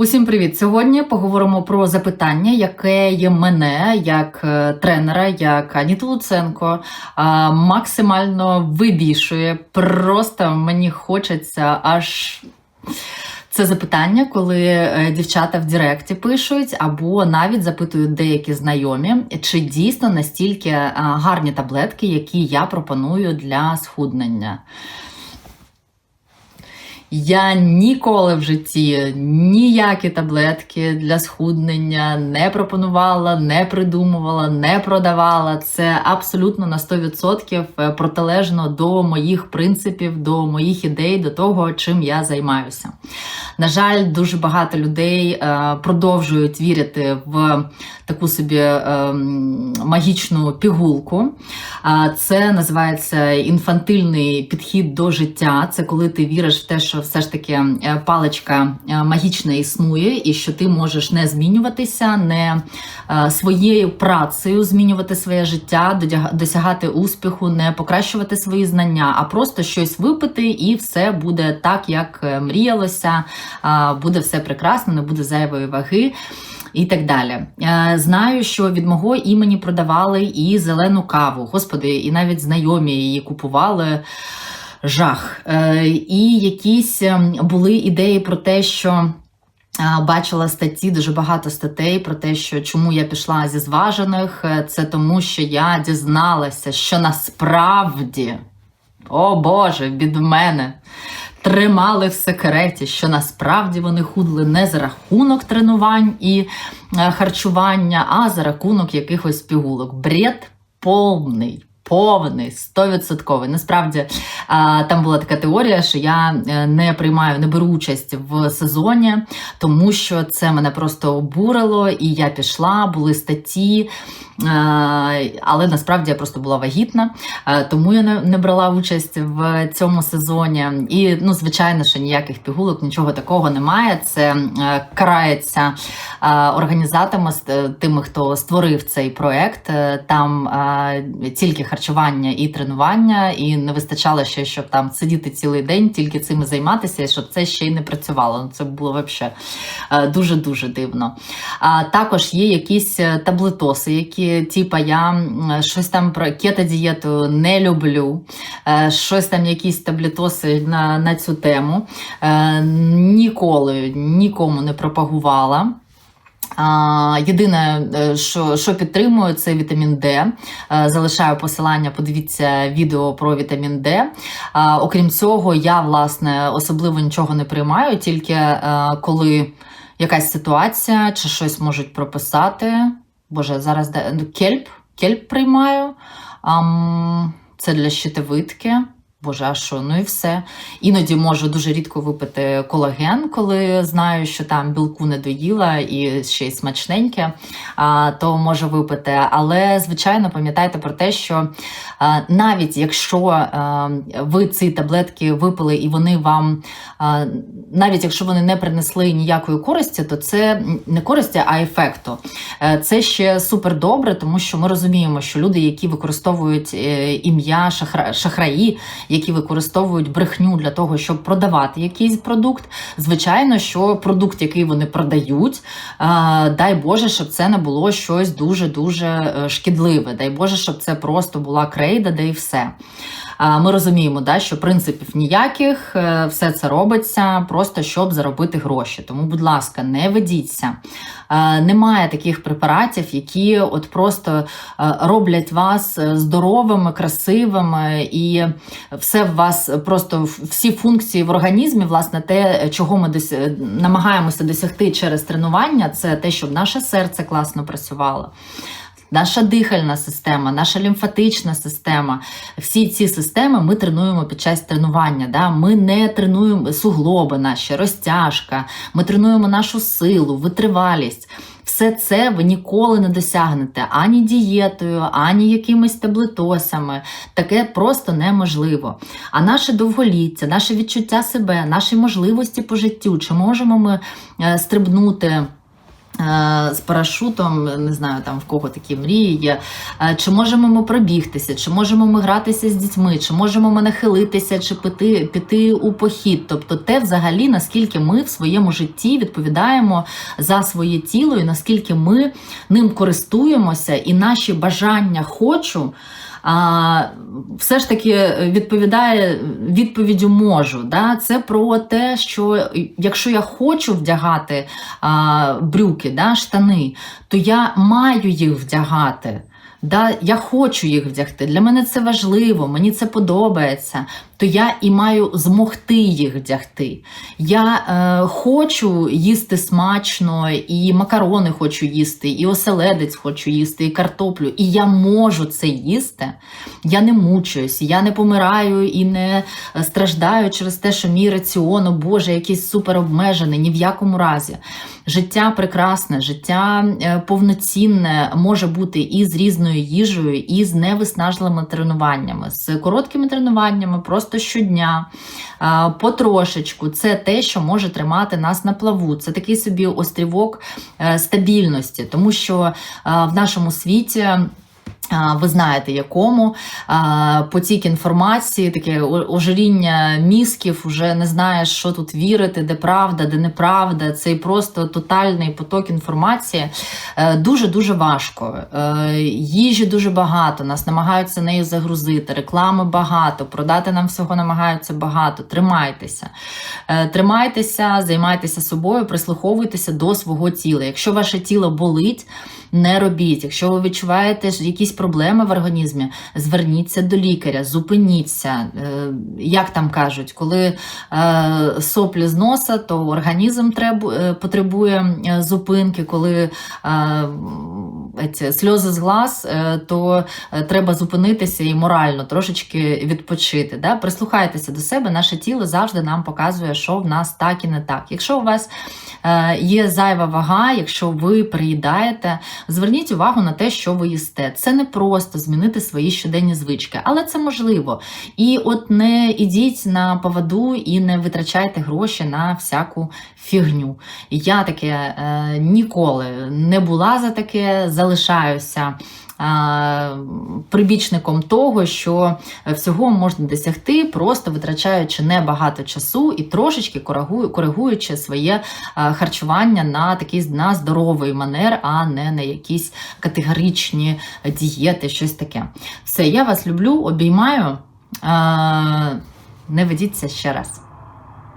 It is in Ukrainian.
Усім привіт! Сьогодні поговоримо про запитання, яке є мене як е, тренера, як Аніту Луценко, максимально вибішує. Просто мені хочеться аж. Це запитання, коли е, дівчата в Директі пишуть, або навіть запитують деякі знайомі, чи дійсно настільки гарні таблетки, які я пропоную для схуднення. Я ніколи в житті ніякі таблетки для схуднення не пропонувала, не придумувала, не продавала. Це абсолютно на 100% протилежно до моїх принципів, до моїх ідей, до того, чим я займаюся. На жаль, дуже багато людей е, продовжують вірити в таку собі е, магічну пігулку. Це називається інфантильний підхід до життя. Це коли ти віриш в те, що все ж таки е, паличка магічна існує, і що ти можеш не змінюватися, не своєю працею змінювати своє життя, досягати успіху, не покращувати свої знання, а просто щось випити, і все буде так, як мріялося. Буде все прекрасно, не буде зайвої ваги. І так далі. Е, Знаю, що від мого імені продавали і зелену каву. Господи, і навіть знайомі її купували. Жах. Е, І якісь ем, були ідеї про те, що. Бачила статті, дуже багато статей про те, що чому я пішла зі зважених. Е, Це тому, що я дізналася, що насправді, о Боже, від мене тримали в секреті, що насправді вони худли не за рахунок тренувань і е, харчування, а за рахунок якихось пігулок. Бред повний. Повний, стовідсотковий. Насправді там була така теорія, що я е, не приймаю, не беру участь в сезоні, тому що це мене просто обурило, і я пішла, були статті. е, Але насправді я просто була вагітна, е, тому я не, брала участь в цьому сезоні. І, ну, звичайно, що ніяких пігулок, нічого такого немає. Це карається організаторами, тими, хто створив цей проект. Там тільки харчування і тренування, і не вистачало ще, щоб там сидіти цілий день, тільки цим займатися, і щоб це ще й не працювало. Ну, Це було взагалі дуже дуже дивно. А також є якісь е, таблетоси, які, типа, я щось там про кето-дієту не люблю, е, щось там, якісь таблетоси на, на цю тему. Е, Ніколи нікому не пропагувала. Єдине, е, що, що підтримую, це вітамін Д. Е, Залишаю посилання, подивіться відео про вітамін Д. А, окрім цього, я власне особливо нічого не приймаю, тільки е, коли якась ситуація чи щось можуть прописати. Боже, зараз де кельп, кельп приймаю. Це для щитовидки. Боже, а що? Ну і все. Іноді можу дуже рідко випити колаген, коли знаю, що там білку не доїла і ще й смачненьке, то можу випити. Але, звичайно, пам'ятайте про те, що навіть якщо ви ці таблетки випили і вони вам, навіть якщо вони не принесли ніякої користі, то це не користі, а ефекту. Е, Це ще супер добре, тому що ми розуміємо, що люди, які використовують е, ім'я шахра... шахраї, які використовують брехню для того, щоб продавати якийсь продукт. Звичайно, що продукт, який вони продають, е, дай Боже, щоб це не було щось дуже дуже шкідливе. Дай Боже, щоб це просто була крейда, де і все. Ми розуміємо, да, що принципів ніяких, е, все це робиться просто щоб заробити гроші. Тому, будь ласка, не ведіться. Е, Немає таких препаратів, які от просто е, роблять вас здоровими, красивими, і все в вас просто всі функції в організмі, власне, те, чого ми дос- намагаємося досягти через тренування, це те, щоб наше серце класно працювало. Наша дихальна система, наша лімфатична система, всі ці системи ми тренуємо під час тренування. Да? Ми не тренуємо суглоби наші, розтяжка, ми тренуємо нашу силу, витривалість. Все це ви ніколи не досягнете ані дієтою, ані якимись таблетосами. Таке просто неможливо. А наше довголіття, наше відчуття себе, наші можливості по життю, чи можемо ми е, стрибнути З парашутом, не знаю, там в кого такі мрії є. Е, Чи можемо ми пробігтися, чи можемо ми гратися з дітьми, чи можемо ми нахилитися, чи піти, піти у похід. Тобто, те, взагалі, наскільки ми в своєму житті відповідаємо за своє тіло, і наскільки ми ним користуємося, і наші бажання хочу. Все ж таки відповідає відповіддю можу. Да? Це про те, що якщо я хочу вдягати а, брюки, да, штани, то я маю їх вдягати. Да, я хочу їх вдягти. Для мене це важливо, мені це подобається. То я і маю змогти їх вдягти. Я е, хочу їсти смачно, і макарони хочу їсти, і оселедець хочу їсти, і картоплю. І я можу це їсти. Я не мучуюсь, я не помираю і не страждаю через те, що мій раціон, о Боже, якийсь супер обмежений, ні в якому разі. Життя прекрасне, життя е, повноцінне може бути і з різною їжею, і з невиснажливими тренуваннями, з короткими тренуваннями, просто щодня, е, потрошечку. Це те, що може тримати нас на плаву. Це такий собі острівок е, стабільності, тому що е, в нашому світі. Ви знаєте, якому потік інформації, таке ожиріння мізків, вже не знаєш, що тут вірити, де правда, де неправда. Цей просто тотальний поток інформації дуже дуже важко. Е, Їжі дуже багато, нас намагаються нею загрузити, реклами багато, продати нам всього намагаються багато. Тримайтеся. Е, Тримайтеся, займайтеся собою, прислуховуйтеся до свого тіла. Якщо ваше тіло болить, не робіть. Якщо ви відчуваєте якісь проблеми в організмі, зверніться до лікаря, зупиніться. Е, Як там кажуть, коли е, соплі з носа, то організм е, потребує зупинки, коли сльози з глаз, е, то е, треба зупинитися і морально трошечки відпочити. Да? Прислухайтеся до себе, наше тіло завжди нам показує, що в нас так і не так. Якщо у вас е, є зайва вага, якщо ви приїдаєте, зверніть увагу на те, що ви їсте. Це не просто змінити свої щоденні звички, але це можливо. І от не ідіть на поводу і не витрачайте гроші на всяку фігню. Я таке е, ніколи не була за таке, залишаюся. Прибічником того, що всього можна досягти, просто витрачаючи небагато часу і трошечки коригуючи своє харчування на такий на здоровий манер, а не на якісь категоричні дієти, щось таке. Все, я вас люблю, обіймаю. Не ведіться ще раз.